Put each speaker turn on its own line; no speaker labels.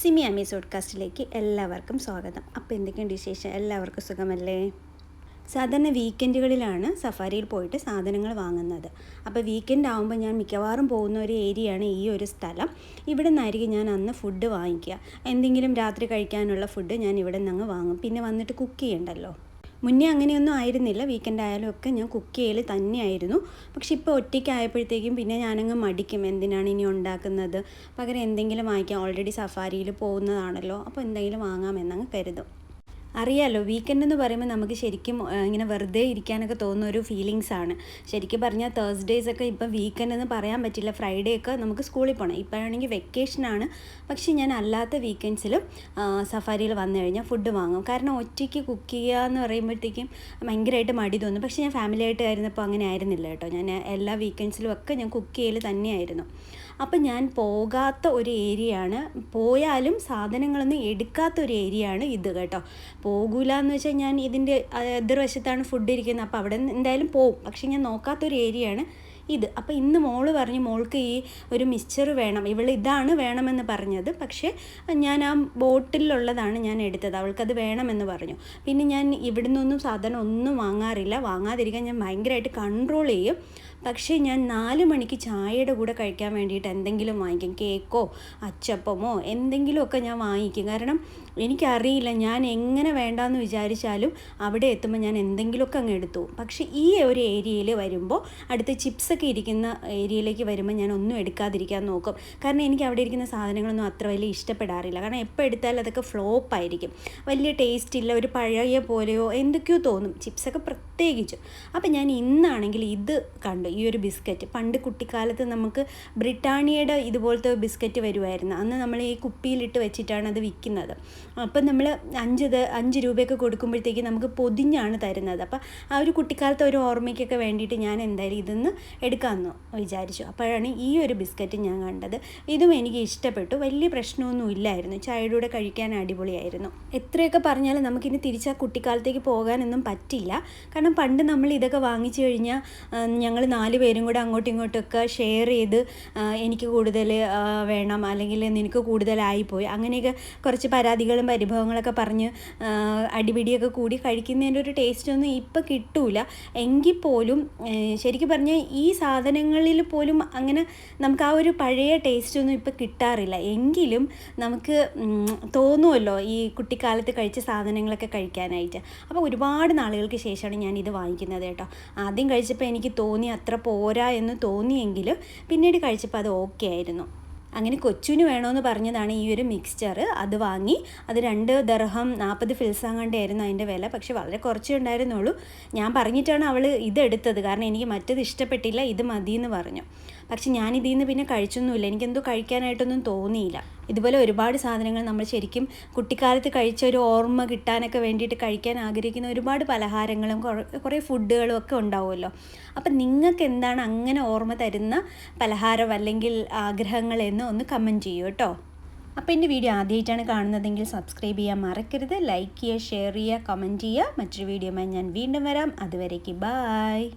സിമി അമി സോഡ്കാസ്റ്റിലേക്ക് എല്ലാവർക്കും സ്വാഗതം. അപ്പോൾ എന്തൊക്കെയുണ്ട് വിശേഷം? എല്ലാവർക്കും സുഖമല്ലേ? സാധാരണ വീക്കെൻഡുകളിലാണ് സഫാരിയിൽ പോയിട്ട് സാധനങ്ങൾ വാങ്ങുന്നത്. അപ്പോൾ വീക്കെൻഡ് ആകുമ്പോൾ ഞാൻ മിക്കവാറും പോകുന്ന ഒരു ഏരിയയാണ് ഈ ഒരു സ്ഥലം. ഇവിടെ നിന്നായിരിക്കും ഞാൻ അന്ന് ഫുഡ് വാങ്ങിക്കുക. എന്തെങ്കിലും രാത്രി കഴിക്കാനുള്ള ഫുഡ് ഞാൻ ഇവിടെ നിന്ന് അങ്ങ് വാങ്ങും. പിന്നെ വന്നിട്ട് കുക്ക് ചെയ്യണ്ടല്ലോ? മുന്നേ അങ്ങനെയൊന്നും ആയിരുന്നില്ല. വീക്കെൻഡ് ആയാലും ഒക്കെ ഞാൻ കുക്ക് ചെയ്യൽ തന്നെയായിരുന്നു. പക്ഷെ ഇപ്പോൾ ഒറ്റയ്ക്കായപ്പോഴത്തേക്കും പിന്നെ ഞാനങ്ങ് മടിക്കും. എന്തിനാണ് ഇനി ഉണ്ടാക്കുന്നത്? പകരം എന്തെങ്കിലും വാങ്ങിക്കാം. ഓൾറെഡി സഫാരിയിൽ പോകുന്നതാണല്ലോ. അപ്പോൾ എന്തെങ്കിലും വാങ്ങാമെന്നങ്ങ് കരുതും. അറിയാലോ വീക്കെൻഡ് എന്ന് പറയുമ്പോൾ നമുക്ക് ശരിക്കും ഇങ്ങനെ വെറുതെ ഇരിക്കാനൊക്കെ തോന്നുന്ന ഒരു ഫീലിങ്സ് ആണ്. ശരിക്കും പറഞ്ഞാൽ തേഴ്സ്ഡേയ്സ് ഒക്കെ ഇപ്പം വീക്കെൻഡ് എന്ന് പറയാൻ പറ്റില്ല. ഫ്രൈഡേ ഒക്കെ നമുക്ക് സ്കൂളിൽ പോകണം ഇപ്പോഴാണെങ്കിൽ വെക്കേഷനാണ് പക്ഷേ ഞാൻ അല്ലാത്ത വീക്കെൻഡ്സിലും സഫാരിയിൽ വന്നു കഴിഞ്ഞാൽ ഫുഡ് വാങ്ങും. കാരണം ഒറ്റയ്ക്ക് കുക്ക് ചെയ്യുക എന്ന് പറയുമ്പോഴത്തേക്കും ഭയങ്കരമായിട്ട് മടി തോന്നും. പക്ഷേ ഞാൻ ഫാമിലി ആയിട്ട് ആയിരുന്നപ്പോൾ അങ്ങനെ ആയിരുന്നില്ല കേട്ടോ. ഞാൻ എല്ലാ വീക്കെൻഡ്സിലും ഒക്കെ ഞാൻ കുക്ക് ചെയ്യൽ തന്നെയായിരുന്നു. അപ്പം ഞാൻ പോകാത്ത ഒരു ഏരിയയാണ് പോയാലും സാധനങ്ങളൊന്നും എടുക്കാത്ത ഒരു ഏരിയയാണ് ഇത് കേട്ടോ. പോകൂല എന്ന് വെച്ചാൽ ഞാൻ ഇതിന്റെ എതിർവശത്താണ് ഫുഡ് ഇരിക്കുന്നത് അപ്പോൾ അവിടെ എന്തായാലും പോവും. പക്ഷേ ഞാൻ നോക്കാത്തൊരു ഏരിയയാണ് ഇത്. അപ്പോൾ ഇന്ന് മോൾ പറഞ്ഞു മോൾക്ക് ഈ ഒരു മിക്സ്ചർ വേണം. ഇവൾ ഇതാണ് വേണമെന്ന് പറഞ്ഞത്. പക്ഷേ ഞാൻ ആ ബോട്ടിലുള്ളതാണ് ഞാൻ എടുത്തത്. അവൾക്കത് വേണമെന്ന് പറഞ്ഞു. പിന്നെ ഞാൻ ഇവിടെ നിന്നൊന്നും സാധനം ഒന്നും വാങ്ങാറില്ല. വാങ്ങാതിരിക്കാൻ ഞാൻ ഭയങ്കരമായിട്ട് കൺട്രോൾ ചെയ്യും. പക്ഷേ ഞാൻ നാല് മണിക്ക് ചായയുടെ കൂടെ കഴിക്കാൻ വേണ്ടിയിട്ട് എന്തെങ്കിലും വാങ്ങിക്കും. കേക്കോ അച്ചപ്പമോ എന്തെങ്കിലുമൊക്കെ ഞാൻ വാങ്ങിക്കും. കാരണം എനിക്കറിയില്ല ഞാൻ എങ്ങനെ വേണ്ടാന്ന് വിചാരിച്ചാലും അവിടെ എത്തുമ്പോൾ ഞാൻ എന്തെങ്കിലുമൊക്കെ അങ്ങ് എടുത്തു. പക്ഷേ ഈ ഒരു ഏരിയയിൽ വരുമ്പോൾ അടുത്ത് ചിപ്സൊക്കെ ഇരിക്കുന്ന ഏരിയയിലേക്ക് വരുമ്പോൾ ഞാൻ ഒന്നും എടുക്കാതിരിക്കാൻ നോക്കും. കാരണം എനിക്ക് അവിടെ ഇരിക്കുന്ന സാധനങ്ങളൊന്നും അത്ര വലിയ ഇഷ്ടപ്പെടാറില്ല. കാരണം എപ്പോൾ എടുത്താലും അതൊക്കെ ഫ്ലോപ്പ് ആയിരിക്കും. വലിയ ടേസ്റ്റ് ഇല്ല ഒരു പഴയ പോലെയോ എന്തൊക്കെയോ തോന്നും. ചിപ്സൊക്കെ പ്രത്യേകിച്ചും. അപ്പം ഞാൻ ഇന്നാണെങ്കിൽ ഇത് കണ്ടു ഈ ഒരു ബിസ്ക്കറ്റ് പണ്ട് കുട്ടിക്കാലത്ത് നമുക്ക് ബ്രിട്ടാനിയയുടെ ഇതുപോലത്തെ ബിസ്ക്കറ്റ് വരുമായിരുന്നു അന്ന് നമ്മൾ ഈ കുപ്പിയിലിട്ട് വെച്ചിട്ടാണ് അത് വിൽക്കുന്നത്. അപ്പം നമ്മൾ അഞ്ച് അഞ്ച് രൂപയൊക്കെ കൊടുക്കുമ്പോഴത്തേക്ക് നമുക്ക് പൊതിഞ്ഞാണ് തരുന്നത്. അപ്പം ആ ഒരു കുട്ടിക്കാലത്തെ ഒരു ഓർമ്മയ്ക്കൊക്കെ വേണ്ടിയിട്ട് ഞാൻ എന്തായാലും ഇതൊന്ന് എടുക്കാമെന്ന് വിചാരിച്ചു. അപ്പോഴാണ് ഈ ഒരു ബിസ്ക്കറ്റ് ഞാൻ കണ്ടത്. ഇതും എനിക്ക് ഇഷ്ടപ്പെട്ടു. വലിയ പ്രശ്നമൊന്നും ഇല്ലായിരുന്നു. ചായയുടെ കൂടെ കഴിക്കാൻ അടിപൊളിയായിരുന്നു. എത്രയൊക്കെ പറഞ്ഞാലും നമുക്കിനി തിരിച്ച് ആ കുട്ടിക്കാലത്തേക്ക് പോകാനൊന്നും പറ്റില്ല. കാരണം പണ്ട് നമ്മൾ ഇതൊക്കെ വാങ്ങിച്ചു കഴിഞ്ഞാൽ ഞങ്ങൾ നാല് പേരും കൂടെ അങ്ങോട്ടും ഇങ്ങോട്ടൊക്കെ ഷെയർ ചെയ്ത് എനിക്ക് കൂടുതൽ വേണം അല്ലെങ്കിൽ നിനക്ക് കൂടുതലായിപ്പോയി അങ്ങനെയൊക്കെ കുറച്ച് പരാതികളും പരിഭവങ്ങളൊക്കെ പറഞ്ഞ് അടിപിടിയൊക്കെ കൂടി കഴിക്കുന്നതിന്റെ ഒരു ടേസ്റ്റ് ഒന്നും ഇപ്പം കിട്ടൂല. എങ്കിൽ പോലും ശരിക്കും പറഞ്ഞാൽ ഈ സാധനങ്ങളിൽ പോലും അങ്ങനെ നമുക്ക് ആ ഒരു പഴയ ടേസ്റ്റ് ഒന്നും ഇപ്പം കിട്ടാറില്ല. എങ്കിലും നമുക്ക് തോന്നുമല്ലോ ഈ കുട്ടിക്കാലത്ത് കഴിച്ച സാധനങ്ങളൊക്കെ കഴിക്കാനായിട്ട്. അപ്പോൾ ഒരുപാട് നാളുകൾക്ക് ശേഷമാണ് ഞാൻ ഇത് വാങ്ങിക്കുന്നത് കേട്ടോ. ആദ്യം കഴിച്ചപ്പോൾ എനിക്ക് തോന്നി അത്ര പോരാ എന്ന് തോന്നിയെങ്കിലും പിന്നീട് കഴിച്ചപ്പോൾ അത് ഓക്കെ ആയിരുന്നു. അങ്ങനെ കൊച്ചുവിന് വേണമെന്ന് പറഞ്ഞതാണ് ഈ ഒരു മിക്സ്ചർ അത് വാങ്ങി അത് രണ്ട് ദർഹം നാൽപ്പത് ഫിൽസാങ്ങണ്ടായിരുന്നു അതിന്റെ വില. പക്ഷെ വളരെ കുറച്ചേ ഉണ്ടായിരുന്നുള്ളൂ. ഞാൻ പറഞ്ഞിട്ടാണ് അവൾ ഇതെടുത്തത്. കാരണം എനിക്ക് മറ്റത് ഇഷ്ടപ്പെട്ടില്ല ഇത് മതി എന്ന് പറഞ്ഞു. പക്ഷെ ഞാൻ ഇതിൽ നിന്ന് പിന്നെ കഴിച്ചൊന്നുമില്ല. എനിക്കെന്തോ കഴിക്കാനായിട്ടൊന്നും തോന്നിയില്ല. ഇതുപോലെ ഒരുപാട് സാധനങ്ങൾ നമ്മൾ ശരിക്കും കുട്ടിക്കാലത്ത് കഴിച്ച ഒരു ഓർമ്മ കിട്ടാനൊക്കെ വേണ്ടിയിട്ട് കഴിക്കാൻ ആഗ്രഹിക്കുന്ന ഒരുപാട് പലഹാരങ്ങളും കുറേ കുറേ ഫുഡുകളും ഒക്കെ ഉണ്ടാവുമല്ലോ. അപ്പം നിങ്ങൾക്ക് എന്താണ് അങ്ങനെ ഓർമ്മ തരുന്ന പലഹാരം അല്ലെങ്കിൽ ആഗ്രഹങ്ങൾ എന്ന് ഒന്ന് കമന്റ് ചെയ്യൂ കേട്ടോ. അപ്പോൾ എന്റെ വീഡിയോ ആദ്യമായിട്ടാണ് കാണുന്നതെങ്കിൽ സബ്സ്ക്രൈബ് ചെയ്യാൻ മറക്കരുത്. ലൈക്ക് ചെയ്യുക ഷെയർ ചെയ്യുക കമന്റ് ചെയ്യുക. മറ്റൊരു വീഡിയോ ഞാൻ വീണ്ടും വരാം. അതുവരേക്ക് ബായ്